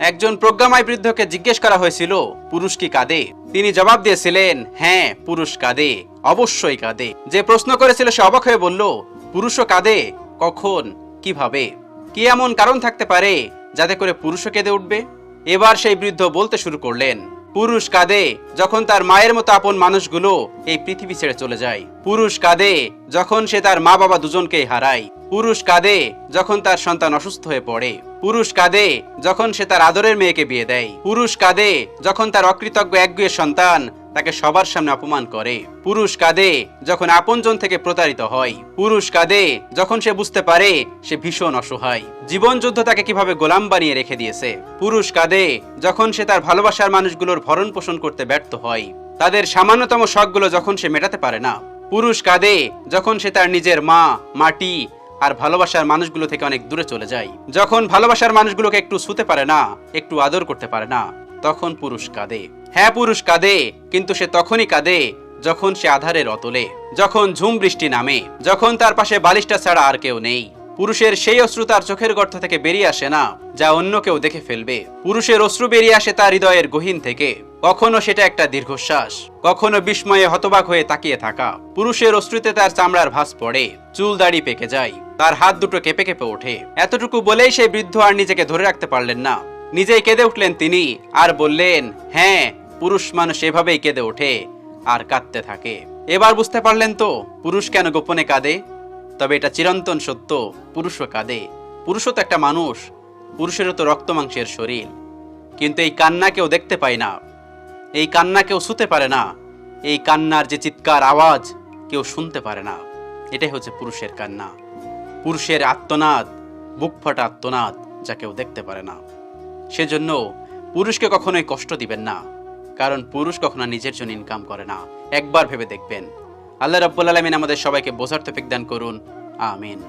একজন প্রজ্ঞাময় বৃদ্ধকে জিজ্ঞেস করা হয়েছিল, পুরুষ কি কাঁদে? তিনি জবাব দিয়েছিলেন হ্যাঁ পুরুষ কাঁদে, অবশ্যই কাঁদে। যে প্রশ্ন করেছিল সে অবাক হয়ে বলল, পুরুষও কাঁদে? কখন? কীভাবে? কি এমন কারণ থাকতে পারে যাতে করে পুরুষও কেঁদে উঠবে? এবার সেই বৃদ্ধ বলতে শুরু করলেন পুরুষ কাঁদে যখন তার মায়ের মতো আপন মানুষগুলো এই পৃথিবী ছেড়ে চলে যায়। পুরুষ কাঁদে যখন সে তার মা বাবা দুজনকেই হারায়। পুরুষ কাঁদে যখন তার সন্তান অসুস্থ হয়ে পড়ে। পুরুষ কাঁদে যখন সে তার আদরের মেয়েকে বিয়ে দেয়। পুরুষ কাঁদে যখন তার অকৃতজ্ঞ একগুয়ে সন্তান তাকে সবার সামনে অপমান করে। পুরুষ কাঁদে যখন আপনজন থেকে প্রতারিত হয়। পুরুষ কাঁদে যখন সে বুঝতে পারে সে ভীষণ অসহায়। জীবন যুদ্ধ তাকে কীভাবে গোলাম বানিয়ে রেখে দিয়েছে? পুরুষ কাঁদে যখন সে তার ভালোবাসার মানুষগুলোর ভরণ পোষণ করতে ব্যর্থ হয়। তাদের সামান্যতম শখগুলো যখন সে মেটাতে পারে না। পুরুষ কাঁদে যখন সে তার নিজের মা, মাটি আর ভালোবাসার মানুষগুলো থেকে অনেক দূরে চলে যায়। যখন ভালোবাসার মানুষগুলোকে একটু ছুতে পারে না, একটু আদর করতে পারে না, তখন পুরুষ কাঁদে। হ্যাঁ পুরুষ কাঁদে, কিন্তু সে তখনই কাঁদে যখন সে আধারের অতলে, যখন ঝুম বৃষ্টি নামে, যখন তার পাশে বালিশটা ছাড়া আর কেউ নেই। পুরুষের সেই অশ্রু তার চোখের গর্ত থেকে বেরিয়ে আসে না, যা অন্য কেউ দেখে ফেলবে। পুরুষের অশ্রু বেরিয়ে আসে তার হৃদয়ের গহীন থেকে। কখনো সেটা একটা দীর্ঘশ্বাস, কখনো বিস্ময়ে হতবাক হয়ে তাকিয়ে থাকা। পুরুষের অশ্রুতে তার চামড়ার ভাঁজ পড়ে, চুল দাড়ি পেকে যায়, তার হাত দুটো কেঁপে কেঁপে ওঠে। এতটুকু বলেই সেই বৃদ্ধ আর নিজেকে ধরে রাখতে পারলেন না। নিজেই কেঁদে উঠলেন তিনি আর বললেন হ্যাঁ পুরুষ মানুষ এভাবেই কেঁদে ওঠে আর কাঁদতে থাকে। এবার বুঝতে পারলেন তো, পুরুষ কেন গোপনে কাঁদে? তবে এটা চিরন্তন সত্য, পুরুষও কাঁদে। পুরুষও তো একটা মানুষ, পুরুষেরও তো রক্ত মাংসের শরীর। কিন্তু এই কান্না কেউ দেখতে পায় না। এই কান্না কেউ শুতে পারে না। এই কান্নার যে চিৎকার আওয়াজ, কেউ শুনতে পারে না। এটাই হচ্ছে পুরুষের কান্না। পুরুষের আত্মনাদ, বুক ফাটা আত্মনাদ, যা কেউ দেখতে পারে না। সেজন্য পুরুষকে কখনোই কষ্ট দিবেন না, কারণ পুরুষ কখনো নিজের জন্য ইনকাম করে না। একবার ভেবে দেখবেন। আল্লাহ রাব্বুল আলমিন আমাদের সবাইকে বোঝার তৌফিক দান করুন। আমিন।